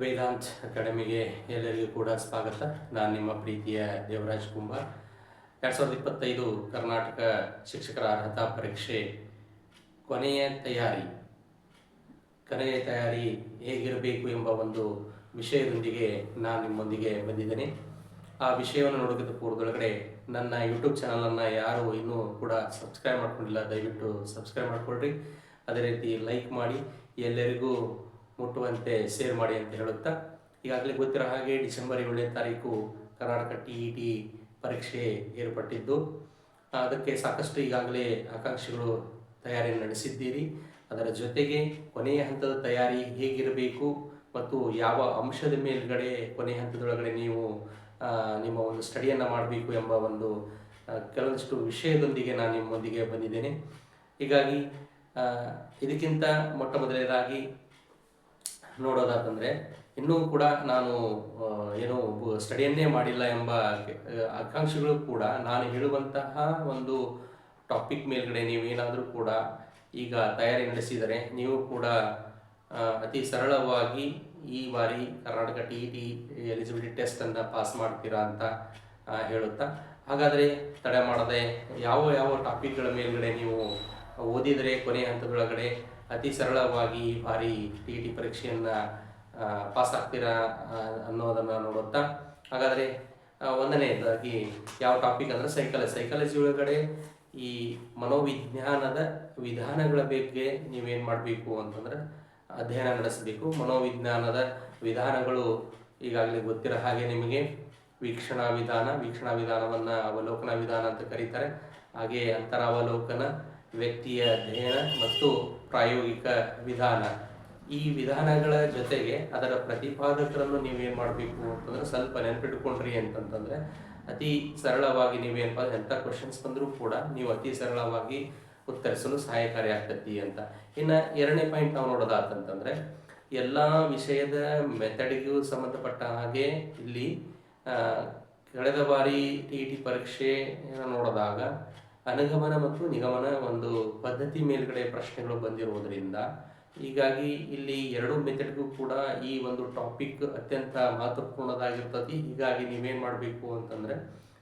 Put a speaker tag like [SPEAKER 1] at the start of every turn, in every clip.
[SPEAKER 1] ವೇದಾಂತ್ ಅಕಾಡೆಮಿಗೆ ಎಲ್ಲರಿಗೂ ಕೂಡ ಸ್ವಾಗತ. ನಾನು ನಿಮ್ಮ ಪ್ರೀತಿಯ ದೇವರಾಜ್ ಕುಂಬಾರ್ ಎರಡು ಸಾವಿರದ ಇಪ್ಪತ್ತೈದು ಕರ್ನಾಟಕ ಶಿಕ್ಷಕರ ಅರ್ಹತಾ ಪರೀಕ್ಷೆ ಕೊನೆಯ ತಯಾರಿ. ಕೊನೆಯ ತಯಾರಿ ಹೇಗಿರಬೇಕು ಎಂಬ ಒಂದು ವಿಷಯದೊಂದಿಗೆ ನಾನು ನಿಮ್ಮೊಂದಿಗೆ ಬಂದಿದ್ದೇನೆ. ಆ ವಿಷಯವನ್ನು ನೋಡೋದಕ್ಕೆ ಪೂರ್ವದೊಳಗಡೆ ನನ್ನ ಯೂಟ್ಯೂಬ್ ಚಾನಲನ್ನು ಯಾರು ಇನ್ನೂ ಕೂಡ ಸಬ್ಸ್ಕ್ರೈಬ್ ಮಾಡ್ಕೊಂಡಿಲ್ಲ, ದಯವಿಟ್ಟು ಸಬ್ಸ್ಕ್ರೈಬ್ ಮಾಡ್ಕೊಳ್ರಿ. ಅದೇ ರೀತಿ ಲೈಕ್ ಮಾಡಿ. ಎಲ್ಲರಿಗೂ ಮುಟ್ಟುವಂತೆ ಶೇರ್ ಮಾಡಿ ಅಂತ ಹೇಳುತ್ತಾ, ಈಗಾಗಲೇ ಗೊತ್ತಿರೋ ಹಾಗೆ ಡಿಸೆಂಬರ್ ಏಳನೇ ತಾರೀಕು ಕರ್ನಾಟಕ ಟಿ ಇ ಟಿ ಪರೀಕ್ಷೆ ಏರ್ಪಟ್ಟಿದ್ದು. ಅದಕ್ಕೆ ಸಾಕಷ್ಟು ಈಗಾಗಲೇ ಆಕಾಂಕ್ಷಿಗಳು ತಯಾರಿ ನಡೆಸಿದ್ದೀರಿ. ಅದರ ಜೊತೆಗೆ ಕೊನೆಯ ಹಂತದ ತಯಾರಿ ಹೇಗಿರಬೇಕು ಮತ್ತು ಯಾವ ಅಂಶದ ಮೇಲ್ಗಡೆ ಕೊನೆಯ ಹಂತದೊಳಗಡೆ ನೀವು ನಿಮ್ಮ ಒಂದು ಸ್ಟಡಿಯನ್ನು ಮಾಡಬೇಕು ಎಂಬ ಒಂದು ಕೆಲವೊಂದಿಷ್ಟು ವಿಷಯದೊಂದಿಗೆ ನಾನು ನಿಮ್ಮೊಂದಿಗೆ ಬಂದಿದ್ದೇನೆ. ಹೀಗಾಗಿ ಇದಕ್ಕಿಂತ ಮೊಟ್ಟ ಮೊದಲನೇದಾಗಿ ನೋಡೋದಾತಂದರೆ, ಇನ್ನೂ ಕೂಡ ನಾನು ಏನು ಸ್ಟಡಿಯನ್ನೇ ಮಾಡಿಲ್ಲ ಎಂಬ ಆಕಾಂಕ್ಷೆಗಳು ಕೂಡ ನಾನು ಹೇಳುವಂತಹ ಒಂದು ಟಾಪಿಕ್ ಮೇಲ್ಗಡೆ ನೀವೇನಾದರೂ ಕೂಡ ಈಗ ತಯಾರಿ ನಡೆಸಿದರೆ, ನೀವು ಕೂಡ ಅತಿ ಸರಳವಾಗಿ ಈ ಬಾರಿ Karnataka T E T eligibility ಟೆಸ್ಟನ್ನು pass ಮಾಡ್ತೀರಾ ಅಂತ ಹೇಳುತ್ತಾ? ಹಾಗಾದರೆ ತಡೆ ಮಾಡದೆ ಯಾವ ಯಾವ ಟಾಪಿಕ್ಗಳ ಮೇಲ್ಗಡೆ ನೀವು ಓದಿದರೆ ಕೊನೆಯ ಹಂತದೊಳಗಡೆ ಅತಿ ಸರಳವಾಗಿ ಈ ಬಾರಿ ಟಿ ಇ ಟಿ ಪರೀಕ್ಷೆಯನ್ನು ಪಾಸ್ ಆಗ್ತೀರಾ ಅನ್ನೋದನ್ನು ನೋಡುತ್ತಾ, ಹಾಗಾದರೆ ಒಂದನೇದಾಗಿ ಯಾವ ಟಾಪಿಕ್ ಅಂದರೆ ಸೈಕಾಲಜಿ ಸೈಕಾಲಜಿ ಒಳಗಡೆ ಈ ಮನೋವಿಜ್ಞಾನದ ವಿಧಾನಗಳ ಬಗ್ಗೆ ನೀವೇನು ಮಾಡಬೇಕು ಅಂತಂದ್ರೆ ಅಧ್ಯಯನ ನಡೆಸಬೇಕು. ಮನೋವಿಜ್ಞಾನದ ವಿಧಾನಗಳು ಈಗಾಗಲೇ ಗೊತ್ತಿರೋ ಹಾಗೆ ನಿಮಗೆ ವೀಕ್ಷಣಾ ವಿಧಾನ, ವೀಕ್ಷಣಾ ವಿಧಾನವನ್ನು ಅವಲೋಕನ ವಿಧಾನ ಅಂತ ಕರೀತಾರೆ. ಹಾಗೆ ಅಂತರಾವಲೋಕನ ವ್ಯಕ್ತಿಯ ಅಧ್ಯಯನ ಮತ್ತು ಪ್ರಾಯೋಗಿಕ ವಿಧಾನ. ಈ ವಿಧಾನಗಳ ಜೊತೆಗೆ ಅದರ ಪ್ರತಿಪಾದಕರನ್ನು ನೀವೇನು ಮಾಡಬೇಕು ಅಂತಂದ್ರೆ ಸ್ವಲ್ಪ ನೆನಪಿಟ್ಕೊಂಡ್ರಿ ಅಂತಂತಂದ್ರೆ ಅತಿ ಸರಳವಾಗಿ ನೀವೇನಪ್ಪ ಎಂಥ ಕ್ವಶನ್ಸ್ ಬಂದರೂ ಕೂಡ ನೀವು ಅತಿ ಸರಳವಾಗಿ ಉತ್ತರಿಸಲು ಸಹಾಯಕಾರಿ ಆಗ್ತತಿ ಅಂತ. ಇನ್ನು ಎರಡನೇ ಪಾಯಿಂಟ್ ನಾವು ನೋಡೋದಾತಂತಂದ್ರೆ ಎಲ್ಲ ವಿಷಯದ ಮೆಥಡಿಗೂ ಸಂಬಂಧಪಟ್ಟ ಹಾಗೆ ಇಲ್ಲಿ ಕಳೆದ ಬಾರಿ ಟಿ ಇ ಟಿ ಪರೀಕ್ಷೆ ನೋಡಿದಾಗ ಅನುಗಮನ ಮತ್ತು ನಿಗಮನ ಒಂದು ಪದ್ಧತಿ ಮೇಲ್ಗಡೆ ಪ್ರಶ್ನೆಗಳು ಬಂದಿರುವುದರಿಂದ ಹೀಗಾಗಿ ಇಲ್ಲಿ ಎರಡು ಮೆಥಡ್ಗೂ ಕೂಡ ಈ ಒಂದು ಟಾಪಿಕ್ ಅತ್ಯಂತ ಮಹತ್ವಪೂರ್ಣದಾಗಿರ್ತದೆ ಹೀಗಾಗಿ ನೀವೇನು ಮಾಡಬೇಕು ಅಂತಂದ್ರೆ,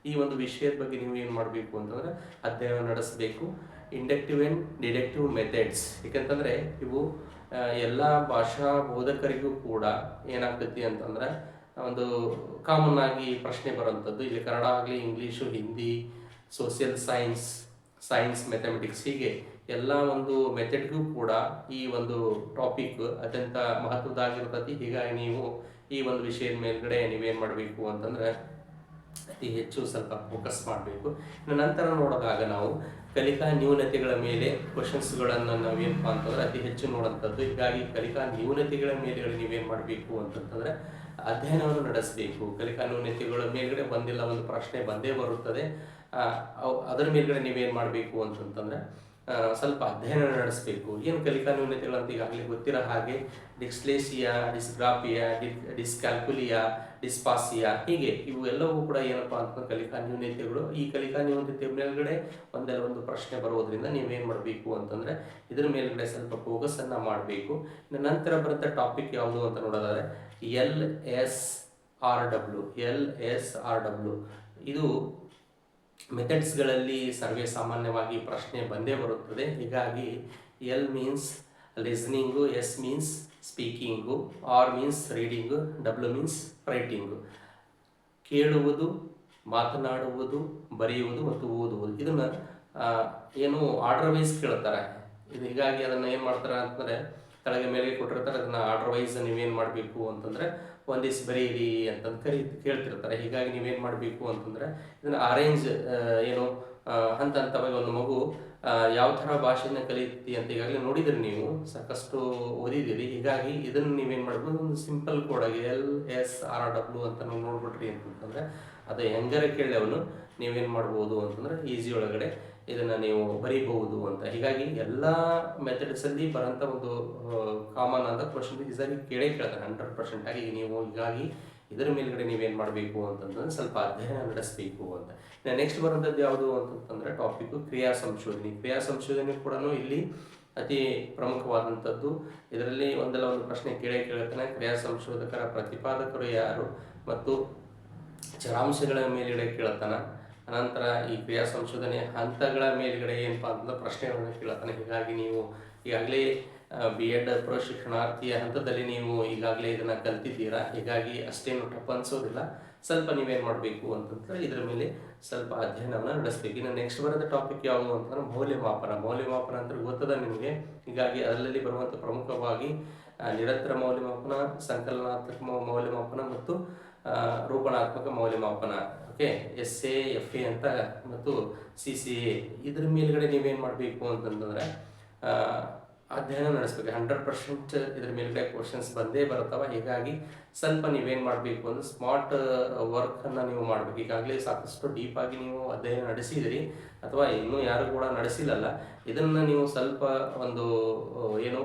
[SPEAKER 1] ಈ ಒಂದು ವಿಷಯದ ಬಗ್ಗೆ ನೀವು ಏನು ಮಾಡಬೇಕು ಅಂತಂದ್ರೆ ಅಧ್ಯಯನ ನಡೆಸಬೇಕು. ಇಂಡಕ್ಟಿವ್ ಆ್ಯಂಡ್ ಡಿಡೆಕ್ಟಿವ್ ಮೆಥಡ್ಸ್ ಏಕೆಂತಂದರೆ, ಇವು ಎಲ್ಲ ಭಾಷಾ ಬೋಧಕರಿಗೂ ಕೂಡ ಏನಾಗ್ತೈತಿ ಅಂತಂದ್ರೆ, ಒಂದು ಕಾಮನ್ ಆಗಿ ಪ್ರಶ್ನೆ ಬರುವಂಥದ್ದು. ಇಲ್ಲಿ ಕನ್ನಡ ಆಗಲಿ, English, Hindi social science science mathematics ಹೀಗೆ ಎಲ್ಲ ಒಂದು ಮೆಥಡ್ಗೂ ಕೂಡ ಈ ಒಂದು ಟಾಪಿಕ್ ಅತ್ಯಂತ ಮಹತ್ವದಾಗಿರ್ತತಿ ಹೀಗಾಗಿ ನೀವು ಈ ಒಂದು ವಿಷಯದ ಮೇಲ್ಗಡೆ ನೀವೇನು ಮಾಡಬೇಕು ಅಂತಂದ್ರೆ ಅತಿ ಹೆಚ್ಚು ಸ್ವಲ್ಪ ಫೋಕಸ್ ಮಾಡಬೇಕು. ನಂತರ ನೋಡಿದಾಗ ನಾವು ಕಲಿಕಾ ನ್ಯೂನತೆಗಳ ಮೇಲೆ ಕ್ವಶನ್ಸ್ಗಳನ್ನು ನಾವೇನಪ್ಪ ಅಂತಂದ್ರೆ ಅತಿ ಹೆಚ್ಚು ನೋಡೋಂಥದ್ದು. ಹೀಗಾಗಿ ಕಲಿಕಾ ನ್ಯೂನತೆಗಳ ಮೇಲೆಗಳು ನೀವೇನು ಮಾಡಬೇಕು ಅಂತಂತಂದ್ರೆ ಅಧ್ಯಯನವನ್ನು ನಡೆಸಬೇಕು. ಕಲಿಕಾ ನ್ಯೂನತೆಗಳ ಮೇಲ್ಗಡೆ ಬಂದಿಲ್ಲ, ಒಂದು ಪ್ರಶ್ನೆ ಬಂದೇ ಬರುತ್ತದೆ. ಅದರ ಮೇಲ್ಗಡೆ ನೀವೇನು ಮಾಡಬೇಕು ಅಂತಂತಂದ್ರೆ ಸ್ವಲ್ಪ ಅಧ್ಯಯನ ನಡೆಸಬೇಕು. ಏನು ಕಲಿಕಾ ಅಂತ ಈಗಾಗಲೇ ಗೊತ್ತಿರೋ ಹಾಗೆ ಡಿಸ್ಲೇಸಿಯಾ ಡಿಸ್ಗ್ರಾಫಿಯಾ ಡಿಸ್ಕ್ಯಾಲ್ಕುಲಿಯಾ, ಡಿಸ್ಪಾಸಿಯಾ ಹೀಗೆ ಇವು ಎಲ್ಲವೂ ಕೂಡ ಏನಪ್ಪಾ ಅಂತ ಕಲಿಕಾ ನ್ಯೂನತೆಗಳು. ಈ ಕಲಿಕಾ ನ್ಯೂನತೆ ಮೇಲ್ಗಡೆ ಒಂದಲ್ಲ ಒಂದು ಪ್ರಶ್ನೆ ಬರೋದ್ರಿಂದ ನೀವೇನು ಮಾಡಬೇಕು ಅಂತಂದರೆ ಇದರ ಮೇಲ್ಗಡೆ ಸ್ವಲ್ಪ ಫೋಕಸನ್ನು ಮಾಡಬೇಕು. ನಂತರ ಬರುತ್ತೆ ಟಾಪಿಕ್ ಯಾವುದು ಅಂತ ನೋಡೋದಾದರೆ, L S R W, L S R W. ಇದು ಮೆಥಡ್ಸ್ಗಳಲ್ಲಿ ಸರ್ವೇ ಸಾಮಾನ್ಯವಾಗಿ ಪ್ರಶ್ನೆ ಬಂದೇ ಬರುತ್ತದೆ. ಹೀಗಾಗಿ L means listening S means speaking R means reading W means writing ಕೇಳುವುದು, ಮಾತನಾಡುವುದು, ಬರೆಯುವುದು ಮತ್ತು ಓದುವುದು. ಇದನ್ನು ಏನು ಆರ್ಡರ್ ವೈಸ್ ಕೇಳ್ತಾರೆ. ಇದು ಹೀಗಾಗಿ ಅದನ್ನು ಏನು ಮಾಡ್ತಾರೆ ಅಂತಂದ್ರೆ ಕೆಳಗೆ ಮೇಲೆ ಕೊಟ್ಟಿರ್ತಾರೆ, ಅದನ್ನ ಆರ್ಡರ್ ವೈಸ್ ನೀವೇನು ಮಾಡಬೇಕು ಅಂತಂದ್ರೆ ಒಂದಿಸ್ ಬರೀರಿ ಅಂತಂದು ಕರಿ, ಕೇಳ್ತಿರ್ತಾರೆ. ಹೀಗಾಗಿ ನೀವೇನು ಮಾಡಬೇಕು ಅಂತಂದ್ರೆ ಇದನ್ನ ಅರೇಂಜ್ ಏನು ಹಂತ ಹಂತವಾಗಿ ಒಂದು ಮಗು ಯಾವ ಥರ ಭಾಷೆನ ಕಲಿತಿ ಅಂತ ಈಗಾಗಲೇ ನೋಡಿದ್ರಿ ನೀವು, ಸಾಕಷ್ಟು ಓದಿದ್ದೀರಿ ಹೀಗಾಗಿ ಇದನ್ನು ನೀವೇನು ಮಾಡ್ಬೋದು, ಒಂದು ಸಿಂಪಲ್ ಕೋಡ್ ಆಗಿ ಎಲ್ ಎಸ್ ಆರ್ ಡಬ್ಲ್ಯೂ ಅಂತ ನೀವು ನೋಡ್ಬಿಟ್ರಿ ಅಂತಂತಂದ್ರೆ ಅದು ಹೆಂಗಾರ ಕೇಳಿ ಅವನು ನೀವೇನು ಮಾಡ್ಬೋದು ಅಂತಂದ್ರೆ ಈಜಿ ಒಳಗಡೆ ಇದನ್ನು ನೀವು ಬರೀಬಹುದು ಅಂತ. ಹೀಗಾಗಿ ಎಲ್ಲ ಮೆಥಡ್ಸಲ್ಲಿ ಬರೋಂಥ ಒಂದು ಕಾಮನ್ ಆದ ಕ್ವಶನ್ ಈಸಾಗಿ ಕೇಳೇ ಕೇಳ್ತಾರೆ. ಹಂಡ್ರೆಡ್ ಪರ್ಸೆಂಟ್ ಆಗಿ ನೀವು ಹೀಗಾಗಿ ಇದರ ಮೇಲ್ಗಡೆ ನೀವೇನು ಮಾಡಬೇಕು ಅಂತಂದ್ರೆ ಸ್ವಲ್ಪ ಅಧ್ಯಯನ ನಡೆಸಬೇಕು ಅಂತ. ನೆಕ್ಸ್ಟ್ ಬರುವಂಥದ್ದು ಯಾವುದು ಅಂತಂದ್ರೆ ಟಾಪಿಕ್ ಕ್ರಿಯಾ ಸಂಶೋಧನೆ. ಕ್ರಿಯಾ ಸಂಶೋಧನೆ ಕೂಡ ಇಲ್ಲಿ ಅತಿ ಪ್ರಮುಖವಾದಂಥದ್ದು. ಇದರಲ್ಲಿ ಒಂದಲ್ಲ ಒಂದು ಪ್ರಶ್ನೆ ಕೇಳೇ ಕೇಳ್ತಾನೆ. ಕ್ರಿಯಾ ಸಂಶೋಧಕರ ಪ್ರತಿಪಾದಕರು ಯಾರು ಮತ್ತು ಚರಾಂಶಗಳ ಮೇಲ್ಗಡೆ ಕೇಳ್ತಾನ. ಅನಂತರ ಈ ಕ್ರಿಯಾ ಸಂಶೋಧನೆ ಹಂತಗಳ ಮೇಲ್ಗಡೆ ಏನಪ್ಪ ಅಂತಂದ್ರೆ ಪ್ರಶ್ನೆಗಳನ್ನು ಕೇಳತ್ತಾನೆ. ಹೀಗಾಗಿ ನೀವು ಈಗಾಗಲೇ ಬಿ ಎಡ್ ಪ್ರಶಿಕ್ಷಣಾರ್ಥಿಯ ಹಂತದಲ್ಲಿ ನೀವು ಈಗಾಗಲೇ ಇದನ್ನು ಕಲ್ತಿದ್ದೀರಾ? ಹೀಗಾಗಿ ಅಷ್ಟೇನು ಟಪ್ ಅನಿಸೋದಿಲ್ಲ. ಸ್ವಲ್ಪ ನೀವೇನು ಮಾಡಬೇಕು ಅಂತಂದ್ರೆ ಇದರ ಮೇಲೆ ಸ್ವಲ್ಪ ಅಧ್ಯಯನವನ್ನು ನಡೆಸಬೇಕು. ಇನ್ನು ನೆಕ್ಸ್ಟ್ ಬರೋದ ಟಾಪಿಕ್ ಯಾವುದು ಅಂತಂದ್ರೆ ಮೌಲ್ಯಮಾಪನ. ಮೌಲ್ಯಮಾಪನ ಅಂತ ಗೊತ್ತದ ನಿಮಗೆ? ಹೀಗಾಗಿ ಅದರಲ್ಲಿ ಬರುವಂಥ ಪ್ರಮುಖವಾಗಿ ನಿರಂತರ ಮೌಲ್ಯಮಾಪನ, ಸಂಕಲನಾತ್ಮಕ ಮೌಲ್ಯಮಾಪನ ಮತ್ತು ರೂಪಣಾತ್ಮಕ ಮೌಲ್ಯಮಾಪನ. Okay S A F A ಅಂತ ಮತ್ತು ಸಿ ಸಿ ಎ ಇದ್ರ ಮೇಲ್ಗಡೆ ನೀವೇನು ಮಾಡಬೇಕು ಅಂತಂದ್ರೆ ಆ, ಅಧ್ಯಯನ ನಡೆಸಬೇಕು. ಹಂಡ್ರೆಡ್ ಪರ್ಸೆಂಟ್ ಇದ್ರ ಮೇಲ್ಗಡೆ ಕ್ವಶನ್ಸ್ ಬಂದೇ ಬರ್ತಾವ ಹೀಗಾಗಿ ಸ್ವಲ್ಪ ನೀವೇನು ಮಾಡಬೇಕು ಅಂದ್ರೆ ಸ್ಮಾರ್ಟ್ ವರ್ಕನ್ನು ನೀವು ಮಾಡಬೇಕು. ಈಗಾಗಲೇ ಸಾಕಷ್ಟು ಡೀಪಾಗಿ ನೀವು ಅಧ್ಯಯನ ನಡೆಸಿದಿರಿ. ಅಥವಾ ಇನ್ನೂ ಯಾರು ಕೂಡ ನಡೆಸಿಲ್ಲಲ್ಲ. ಇದನ್ನು ನೀವು ಸ್ವಲ್ಪ ಒಂದು ಏನು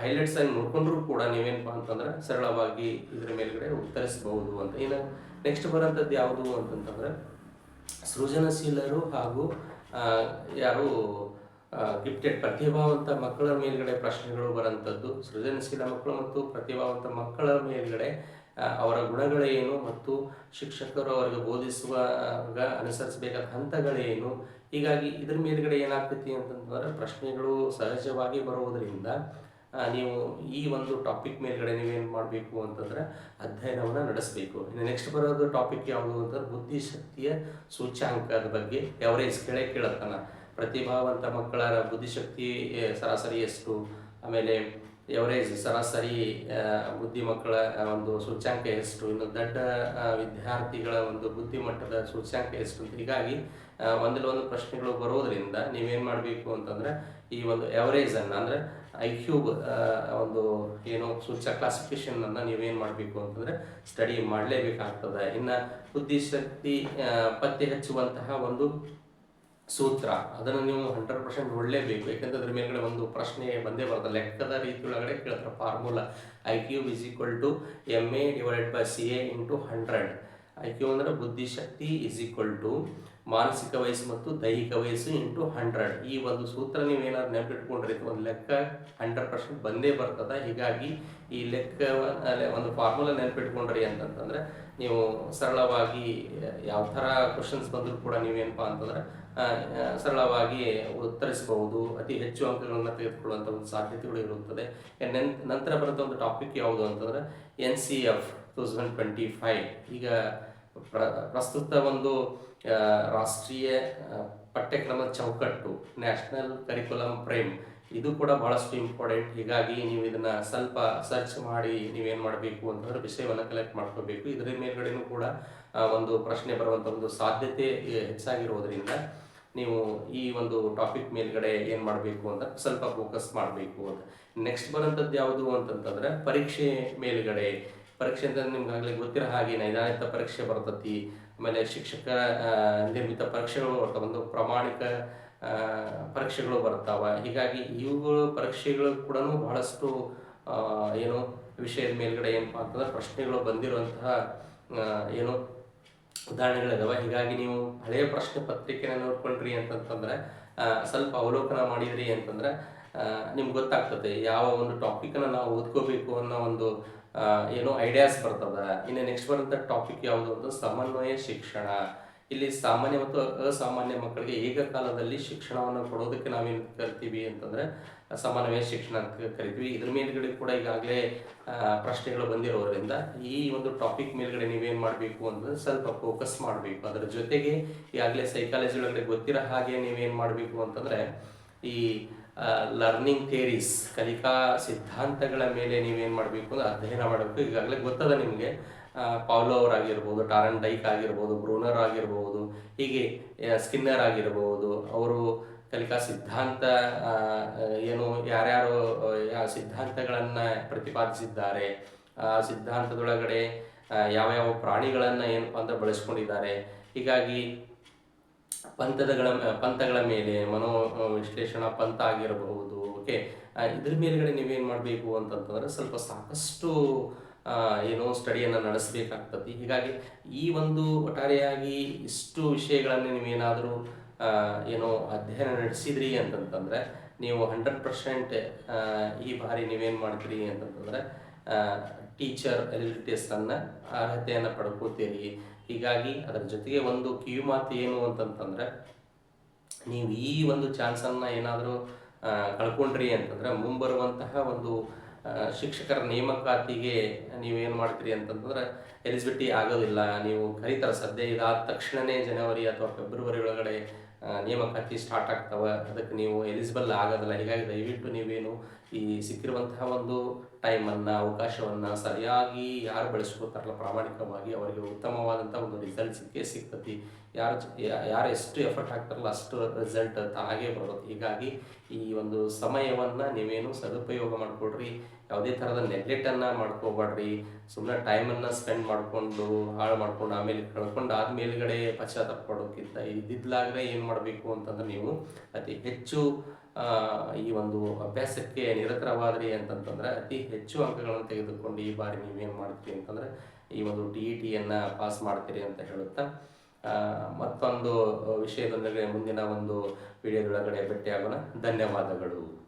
[SPEAKER 1] ಹೈಲೈಟ್ಸ್ ಆಗಿ ನೋಡ್ಕೊಂಡ್ರೂ ಕೂಡ ನೀವೇನಪ್ಪ ಅಂತಂದ್ರೆ ಸರಳವಾಗಿ ಇದ್ರ ಮೇಲ್ಗಡೆ ಉತ್ತರಿಸಬಹುದು ಅಂತ. ಇನ್ನು ನೆಕ್ಸ್ಟ್ ಬರೋಂಥದ್ದು ಯಾವುದು ಅಂತಂತಂದ್ರೆ ಸೃಜನಶೀಲರು ಹಾಗೂ ಯಾರು ಗಿಫ್ಟೆಡ್ ಪ್ರತಿಭಾವಂತ ಮಕ್ಕಳ ಮೇಲ್ಗಡೆ ಪ್ರಶ್ನೆಗಳು ಬರೋಂಥದ್ದು ಸೃಜನಶೀಲ ಮಕ್ಕಳು ಮತ್ತು ಪ್ರತಿಭಾವಂತ ಮಕ್ಕಳ ಮೇಲ್ಗಡೆ ಅವರ ಗುಣಗಳೇನು ಮತ್ತು ಶಿಕ್ಷಕರು ಅವರಿಗೆ ಬೋಧಿಸುವಾಗ ಅನುಸರಿಸಬೇಕಾದ ಹಂತಗಳೇನು? ಹೀಗಾಗಿ ಇದ್ರ ಮೇಲುಗಡೆ ಏನಾಗ್ತೈತಿ ಅಂತಂದ್ರೆ ಪ್ರಶ್ನೆಗಳು ಸಹಜವಾಗಿ ಬರುವುದರಿಂದ ನೀವು ಈ ಒಂದು ಟಾಪಿಕ್ ಮೇಲ್ಗಡೆ ನೀವೇನು ಮಾಡಬೇಕು ಅಂತಂದ್ರೆ ಅಧ್ಯಯನವನ್ನು ನಡೆಸಬೇಕು. ಇನ್ನು ನೆಕ್ಸ್ಟ್ ಬರೋದು ಟಾಪಿಕ್ ಯಾವುದು ಅಂತಂದ್ರೆ ಬುದ್ಧಿಶಕ್ತಿಯ ಸೂಚ್ಯಾಂಕದ ಬಗ್ಗೆ. ಎವರೇಜ್ ಕೆಳಗೆ ಕೇಳತ್ತಾನ. ಪ್ರತಿಭಾವಂತ ಮಕ್ಕಳ ಬುದ್ಧಿಶಕ್ತಿ ಸರಾಸರಿ ಎಷ್ಟು? ಆಮೇಲೆ ಎವರೇಜ್ ಸರಾಸರಿ ಬುದ್ಧಿಮಕ್ಕಳ ಬುದ್ಧಿ ಮಕ್ಕಳ ಒಂದು ಸೂಚ್ಯಾಂಕ ಎಷ್ಟು, ಇನ್ನು ದೊಡ್ಡ ವಿದ್ಯಾರ್ಥಿಗಳ ಒಂದು ಬುದ್ಧಿಮಟ್ಟದ ಸೂಚ್ಯಾಂಕ ಎಷ್ಟು ಹೀಗಾಗಿ ಒಂದಿಲ್ಲ ಒಂದು ಪ್ರಶ್ನೆಗಳು ಬರೋದರಿಂದ ನೀವೇನು ಮಾಡಬೇಕು ಅಂತಂದ್ರೆ, ಈ ಒಂದು ಎವರೇಜನ್ನು ಅಂದರೆ ಐ ಕ್ಯೂಬ್ ಒಂದು ಏನು ಸೂಚ್ಯ ಕ್ಲಾಸಿಫಿಕೇಶನ್ ಅನ್ನ ನೀವೇನು ಮಾಡಬೇಕು ಅಂತಂದ್ರೆ ಸ್ಟಡಿ ಮಾಡಲೇಬೇಕಾಗ್ತದೆ. ಇನ್ನು ಬುದ್ಧಿಶಕ್ತಿ ಪತ್ತೆ ಹಚ್ಚುವಂತಹ ಒಂದು ಸೂತ್ರ. ಅದನ್ನು ನೀವು ಹಂಡ್ರೆಡ್ ಪರ್ಸೆಂಟ್ ನೋಡಲೇಬೇಕು. ಯಾಕಂದ್ರೆ ಅದ್ರ ಮೇಲ್ಗಡೆ ಒಂದು ಪ್ರಶ್ನೆ ಬಂದೇ ಬರುತ್ತೆ ಲೆಕ್ಕದ ರೀತಿ ಒಳಗಡೆ ಕೇಳ್ತಾರೆ. Formula I Q is equal to M A divided by C A into hundred I Q ಅಂದ್ರೆ ಬುದ್ಧಿಶಕ್ತಿ ಇಸ್ ಈಕ್ವಲ್ ಟು ಮಾನಸಿಕ ವಯಸ್ಸು ಮತ್ತು ದೈಹಿಕ ವಯಸ್ಸು ಇಂಟು ಹಂಡ್ರೆಡ್ ಈ ಒಂದು ಸೂತ್ರ ನೀವು ಏನಾದ್ರೂ ನೆನಪಿಟ್ಕೊಂಡ್ರೆ ಒಂದು ಲೆಕ್ಕ ಹಂಡ್ರೆಡ್ ಪರ್ಸೆಂಟ್ ಬಂದೇ ಬರ್ತದೆ. ಹೀಗಾಗಿ ಈ ಲೆಕ್ಕ ಒಂದು ಫಾರ್ಮುಲಾ ನೆನಪಿಟ್ಕೊಂಡ್ರಿ ಅಂತಂತಂದ್ರೆ ನೀವು ಸರಳವಾಗಿ ಯಾವ ಥರ ಕ್ವಶನ್ಸ್ ಬಂದರೂ ಕೂಡ ನೀವೇನಪ್ಪ ಅಂತಂದ್ರೆ ಸರಳವಾಗಿ ಉತ್ತರಿಸಬಹುದು. ಅತಿ ಹೆಚ್ಚು ಅಂಕಗಳನ್ನು ತೆಗೆದುಕೊಳ್ಳುವಂಥ ಒಂದು ಸಾಧ್ಯತೆಗಳು ಇರುತ್ತದೆ. ನಂತರ ಬರುವಂಥ ಒಂದು ಟಾಪಿಕ್ ಯಾವುದು ಅಂತಂದ್ರೆ N C F two thousand twenty five ಈಗ ಪ್ರ, ಪ್ರಸ್ತುತ ಒಂದು ರಾಷ್ಟ್ರೀಯ ಪಠ್ಯಕ್ರಮ ಚೌಕಟ್ಟು ನ್ಯಾಷನಲ್ ಕರಿಕುಲಮ್ ಫ್ರೇಮ್ ಇದು ಕೂಡ ಬಹಳಷ್ಟು ಇಂಪಾರ್ಟೆಂಟ್ ಹೀಗಾಗಿ ನೀವು ಇದನ್ನ ಸ್ವಲ್ಪ ಸರ್ಚ್ ಮಾಡಿ ನೀವೇನು ಮಾಡಬೇಕು ಅಂತಂದ್ರೆ ವಿಷಯವನ್ನು ಕಲೆಕ್ಟ್ ಮಾಡ್ಕೋಬೇಕು. ಇದರ ಮೇಲ್ಗಡೆನೂ ಕೂಡ ಒಂದು ಪ್ರಶ್ನೆ ಬರುವಂಥ ಒಂದು ಸಾಧ್ಯತೆ ಹೆಚ್ಚಾಗಿರುವುದರಿಂದ ನೀವು ಈ ಒಂದು ಟಾಪಿಕ್ ಮೇಲ್ಗಡೆ ಏನು ಮಾಡಬೇಕು ಅಂತ ಸ್ವಲ್ಪ ಫೋಕಸ್ ಮಾಡಬೇಕು ಅಂತ. ನೆಕ್ಸ್ಟ್ ಬರೋಂಥದ್ದು ಯಾವುದು ಅಂತಂತಂದ್ರೆ ಪರೀಕ್ಷೆ ಮೇಲ್ಗಡೆ. ಪರೀಕ್ಷೆ ಅಂತ ನಿಮ್ಗಾಗಲೇ ಗೊತ್ತಿರೋ ಹಾಗೆ ನೈದಾನಿಕ ಪರೀಕ್ಷೆ ಬರ್ತತಿ, ಆಮೇಲೆ ಶಿಕ್ಷಕರ ನಿರ್ಮಿತ ಪರೀಕ್ಷೆಗಳು ಬರ್ತಾವೆ, ಒಂದು ಪ್ರಾಮಾಣಿಕ ಪರೀಕ್ಷೆಗಳು ಬರ್ತಾವ. ಹೀಗಾಗಿ ಇವುಗಳು ಪರೀಕ್ಷೆಗಳು ಕೂಡ ಬಹಳಷ್ಟು ಏನು ವಿಷಯದ ಮೇಲ್ಗಡೆ ಏನಪ್ಪಾ ಅಂತಂದ್ರೆ ಪ್ರಶ್ನೆಗಳು ಬಂದಿರುವಂತಹ ಏನು ಉದಾಹರಣೆಗಳಿದಾವೆ. ಹೀಗಾಗಿ ನೀವು ಹಳೆಯ ಪ್ರಶ್ನೆ ಪತ್ರಿಕೆನ ನೋಡ್ಕೊಂಡ್ರಿ ಅಂತಂತಂದ್ರೆ ಸ್ವಲ್ಪ ಅವಲೋಕನ ಮಾಡಿದ್ರಿ ಅಂತಂದ್ರೆ ನಿಮ್ಗೆ ಗೊತ್ತಾಗ್ತದೆ ಯಾವ ಒಂದು ಟಾಪಿಕನ್ನು ನಾವು ಓದ್ಕೋಬೇಕು ಅನ್ನೋ ಒಂದು ಏನೋ ಐಡಿಯಾಸ್ ಬರ್ತದೆ. ಇನ್ನು ನೆಕ್ಸ್ಟ್ ಬರೋಂಥ ಟಾಪಿಕ್ ಯಾವುದು ಒಂದು ಸಮನ್ವಯ ಶಿಕ್ಷಣ. ಇಲ್ಲಿ ಸಾಮಾನ್ಯ ಮತ್ತು ಅಸಾಮಾನ್ಯ ಮಕ್ಕಳಿಗೆ ಏಕಕಾಲದಲ್ಲಿ ಶಿಕ್ಷಣವನ್ನು ಕೊಡೋದಕ್ಕೆ ನಾವೇನು ಕರಿತೀವಿ ಅಂತಂದ್ರೆ ಸಮನ್ವಯ ಶಿಕ್ಷಣ ಅಂತ ಕರಿತೀವಿ. ಇದ್ರ ಮೇಲ್ಗಡೆ ಕೂಡ ಈಗಾಗಲೇ ಪ್ರಶ್ನೆಗಳು ಬಂದಿರೋದ್ರಿಂದ ಈ ಒಂದು ಟಾಪಿಕ್ ಮೇಲ್ಗಡೆ ನೀವೇನು ಮಾಡಬೇಕು ಅಂತಂದ್ರೆ ಸ್ವಲ್ಪ ಫೋಕಸ್ ಮಾಡಬೇಕು. ಅದರ ಜೊತೆಗೆ ಈಗಾಗಲೇ ಸೈಕಾಲಜಿ ಒಳಗಡೆ ಗೊತ್ತಿರೋ ಹಾಗೆ ನೀವೇನು ಮಾಡಬೇಕು ಅಂತಂದ್ರೆ, ಈ ಲರ್ನಿಂಗ್ ಥೇರೀಸ್ ಕಲಿಕಾ ಸಿದ್ಧಾಂತಗಳ ಮೇಲೆ ನೀವೇನು ಮಾಡಬೇಕು ಅಂದ್ರೆ ಅಧ್ಯಯನ ಮಾಡಬೇಕು. ಈಗಾಗಲೇ ಗೊತ್ತದ ನಿಮಗೆ. ಪಾವ್ಲೋ ಅವರಾಗಿರ್ಬೋದು, ಟಾರನ್ ಡೈಕ್ ಆಗಿರ್ಬೋದು, ಬ್ರೂನರ್ ಆಗಿರ್ಬೋದು, ಹೀಗೆ ಸ್ಕಿನ್ನರ್ ಆಗಿರ್ಬೋದು, ಅವರು ಕಲಿಕಾ ಸಿದ್ಧಾಂತ ಏನು, ಯಾರ್ಯಾರು ಸಿದ್ಧಾಂತಗಳನ್ನು ಪ್ರತಿಪಾದಿಸಿದ್ದಾರೆ, ಆ ಸಿದ್ಧಾಂತದೊಳಗಡೆ ಯಾವ ಯಾವ ಪ್ರಾಣಿಗಳನ್ನು ಏನಪ್ಪ ಅಂತ ಬಳಸ್ಕೊಂಡಿದ್ದಾರೆ. ಹೀಗಾಗಿ ಪಂಥದಗಳ, ಪಂಥಗಳ ಮೇಲೆ ಮನೋ ವಿಶ್ಲೇಷಣಾ ಪಂಥ ಆಗಿರಬಹುದು, ಓಕೆ? ಇದ್ರ ಮೇಲ್ಗಡೆ ನೀವೇನು ಮಾಡಬೇಕು ಅಂತಂತಂದ್ರೆ ಸ್ವಲ್ಪ ಸಾಕಷ್ಟು ಏನೋ ಸ್ಟಡಿಯನ್ನು ನಡೆಸಬೇಕಾಗ್ತದೆ ಹೀಗಾಗಿ ಈ ಒಂದು ಒಟ್ಟಾರೆಯಾಗಿ ಇಷ್ಟು ವಿಷಯಗಳನ್ನು ನೀವೇನಾದರೂ ಏನೋ ಅಧ್ಯಯನ ನಡೆಸಿದ್ರಿ ಅಂತಂತಂದ್ರೆ, ನೀವು ಹಂಡ್ರೆಡ್ ಪರ್ಸೆಂಟ್ ಈ ಬಾರಿ ನೀವೇನು ಮಾಡ್ತೀರಿ ಅಂತಂತಂದ್ರೆ ಟೀಚರ್ ಎಲಿಜಿಬಿಲಿಟೀಸನ್ನು ಅರ್ಹತೆಯನ್ನು ಪಡ್ಕೋತೀರಿ. ಹೀಗಾಗಿ ಅದರ ಜೊತೆಗೆ ಒಂದು ಕಿವಿ ಮಾತು ಏನು ಅಂತಂತಂದ್ರೆ, ನೀವು ಈ ಒಂದು ಚಾನ್ಸನ್ನು ಏನಾದರೂ ಕಳ್ಕೊಂಡ್ರಿ ಅಂತಂದ್ರೆ, ಮುಂಬರುವಂತಹ ಒಂದು ಶಿಕ್ಷಕರ ನೇಮಕಾತಿಗೆ ಏನು ಮಾಡ್ತೀರಿ ಅಂತಂತಂದ್ರೆ, ಎಲಿಜಿಬಿಲಿಟಿ ಆಗೋದಿಲ್ಲ, ನೀವು ಕರೀತಾರೆ ಸದ್ಯ ಇದಾದ ತಕ್ಷಣವೇ ಜನವರಿ ಅಥವಾ ಫೆಬ್ರವರಿ ಒಳಗಡೆ ನೇಮಕಾತಿ ಸ್ಟಾರ್ಟ್ ಆಗ್ತವೆ, ಅದಕ್ಕೆ ನೀವು ಎಲಿಜಿಬಲ್ ಆಗೋದಿಲ್ಲ. ಹೀಗಾಗಿ ದಯವಿಟ್ಟು ನೀವೇನು ಈ ಸಿಕ್ಕಿರುವಂತಹ ಒಂದು ಟೈಮನ್ನು, ಅವಕಾಶವನ್ನು ಸರಿಯಾಗಿ ಯಾರು ಬಳಸ್ಕೋತಾರಲ್ಲ ಪ್ರಾಮಾಣಿಕವಾಗಿ ಅವರಿಗೆ ಉತ್ತಮವಾದಂಥ ಒಂದು ರಿಸಲ್ಟ್ ಸಿಕ್ಕೇ ಸಿಗ್ತತಿ ಯಾರು ಯಾರು ಎಷ್ಟು ಎಫರ್ಟ್ ಹಾಕ್ತಾರಲ್ಲ ಅಷ್ಟು ರಿಸಲ್ಟ್ ಹಾಗೇ ಬರುತ್ತೆ. ಹೀಗಾಗಿ ಈ ಒಂದು ಸಮಯವನ್ನು ನೀವೇನು ಸದುಪಯೋಗ ಮಾಡಿಕೊಡ್ರಿ ಯಾವುದೇ ಥರದ ನೆಗ್ಲೆಕ್ಟನ್ನು ಮಾಡ್ಕೋಬೇಡ್ರಿ. ಸುಮ್ಮನೆ ಟೈಮನ್ನು ಸ್ಪೆಂಡ್ ಮಾಡಿಕೊಂಡು, ಹಾಳು ಮಾಡ್ಕೊಂಡು, ಆಮೇಲೆ ಕಳ್ಕೊಂಡು ಆದ್ಮೇಲ್ಗಡೆ ಪಶ್ಚಾತ್ತಾಪ ಪಡೋಕ್ಕಿಂತ ಇದ್ದಿದ್ಲಾಗಲೇ ಏನು ಮಾಡಬೇಕು ಅಂತಂದ್ರೆ ನೀವು ಅತಿ ಹೆಚ್ಚು ಈ ಒಂದು ಅಭ್ಯಾಸಕ್ಕೆ ನಿರತರವಾದ್ರಿ ಅಂತಂತಂದ್ರೆ ಅತಿ ಹೆಚ್ಚು ಅಂಕಗಳನ್ನು ತೆಗೆದುಕೊಂಡು ಈ ಬಾರಿ ನೀವೇನು ಮಾಡ್ತೀರಿ ಅಂತಂದ್ರೆ ಈ ಒಂದು ಟಿ ಇ ಟಿಯನ್ನು ಪಾಸ್ ಮಾಡ್ತೀರಿ ಅಂತ ಹೇಳುತ್ತಾ ಮತ್ತೊಂದು ವಿಷಯದೊಂದಿಗೆ ಮುಂದಿನ ಒಂದು ವಿಡಿಯೋದೊಳಗಡೆ ಭೇಟಿಯಾಗೋಣ. ಧನ್ಯವಾದಗಳು.